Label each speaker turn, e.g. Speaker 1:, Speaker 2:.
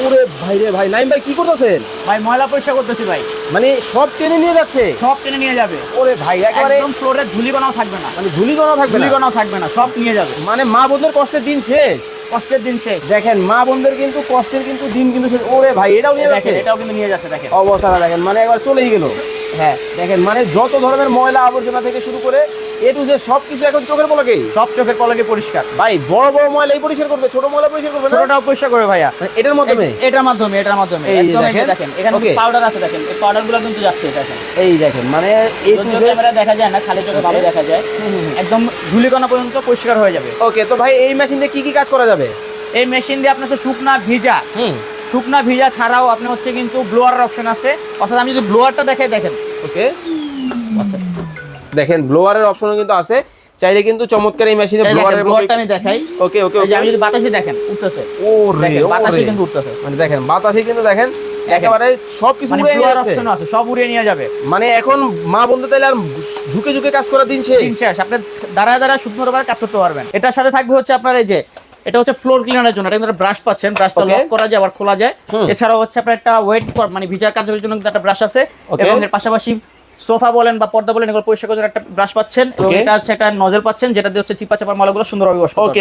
Speaker 1: ওরে ভাই রে ভাই নাইম ভাই কি করতেছেন?
Speaker 2: ভাই ময়লা পরিষ্কার করতেছি ভাই।
Speaker 1: মানে সব টেনে নিয়ে যাচ্ছে?
Speaker 2: সব টেনে নিয়ে যাবে।
Speaker 1: ওরে ভাই একেবারে
Speaker 2: একদম ফ্লোরে ধুলিকণাও থাকবে না।
Speaker 1: মানে ধুলি গণা থাকবে না?
Speaker 2: ধুলিকণাও থাকবে না সব নিয়ে যাবে।
Speaker 1: মানে মা বোনদের কষ্টের দিন শেষ?
Speaker 2: কষ্টের দিন শেষ।
Speaker 1: দেখেন মা বোনদের কিন্তু কষ্টের কিন্তু দিন কিন্তু শেষ। ওরে ভাই এটাও নিয়ে যাচ্ছে।
Speaker 2: এটাও কিন্তু নিয়ে যাচ্ছে দেখেন।
Speaker 1: অবস্থাটা দেখেন মানে একবার চলেই গেল।
Speaker 2: হ্যাঁ।
Speaker 1: দেখেন মানে যত ধরনের ময়লা আবর্জনা থেকে শুরু করে এ টু যে সব কিছু এখন চোখের
Speaker 2: সব চোখের পলকে পরিষ্কার।
Speaker 1: ভাই বড় বড় ময়লাই পরিষ্কার করবে ছোট ময়লা পরিষ্কার করবে
Speaker 2: ছোটটাও পরিষ্কার করে ভাইয়া।
Speaker 1: মানে এটার মাধ্যমে?
Speaker 2: এটার মাধ্যমে এটার মাধ্যমে। একদম
Speaker 1: দেখেন।
Speaker 2: এখানে পাউডার আছে দেখেন। এই কিন্তু যাচ্ছে দেখেন।
Speaker 1: এই দেখেন মানে এই টু
Speaker 2: যদিও দেখা যায় না খালি চোখে ভালো দেখা যায় একদম ধুলিকণা পর্যন্ত পরিষ্কার হয়ে যাবে।
Speaker 1: ওকে তো ভাই এই মেশিন দিয়ে কি কি কাজ করা যাবে?
Speaker 2: এই মেশিন দিয়ে আপনার শুকনা ভিজা।
Speaker 1: হুম।
Speaker 2: শুকনা ভিজা ছাড়াও আপনি হচ্ছে কিন্তু ব্লোয়ারের অপশন আছে। অর্থাৎ আমি যদি ব্লোয়ারটা দেখে দেখেন।
Speaker 1: ওকে
Speaker 2: আচ্ছা।
Speaker 1: দেখেন ব্লোয়ারের অপশনও কিন্তু আছে। চাইলে কিন্তু চমৎকার এই মেশিনে ব্লোয়ারের
Speaker 2: ব্লোয়ারটা আমি দেখাই।
Speaker 1: ওকে ওকে
Speaker 2: এই যে আমি যদি বাতাসে দেখেন উঠতেছে।
Speaker 1: ও রে
Speaker 2: বাতাসে কিন্তু উঠতেছে।
Speaker 1: মানে দেখেন বাতাসে কিন্তু দেখেন একেবারে সবকিছু
Speaker 2: মানে
Speaker 1: উড়ে নিয়ে
Speaker 2: ব্লোয়ার
Speaker 1: যাচ্ছে।
Speaker 2: অপশন আছে সব উড়িয়ে নিয়ে যাবে।
Speaker 1: মানে এখন মা বলতে তাইলে আর ঝুঁকে ঝুঁকে কাজ করার দিন শেষ।
Speaker 2: দিন শেষ। আপনি দাঁড়ায় দাঁড়ায় সুন্দরভাবে কাজ করতে পারবেন। এটার সাথে থাকবে হচ্ছে আপনার এই যে এটা হচ্ছে ফ্লোর ক্লিনারের জন্য। এটা কিন্তু ব্রাশ পাচ্ছেন ব্রাশটা. লক করা যায় আবার খোলা যায়। এছাড়াও হচ্ছে আপনার একটা ওয়েট মানে ভিজার কাজের জন্য একটা ব্রাশ আছে. এবং এর পাশাপাশি সোফা বলেন বা পর্দা বলেন এগুলো পরিষ্কার করার একটা ব্রাশ পাচ্ছেন এবং এটা হচ্ছে একটা নজল পাচ্ছেন যেটা দিয়ে হচ্ছে চিপা চাপার মালগুলো সুন্দরভাবে wash
Speaker 1: ওকে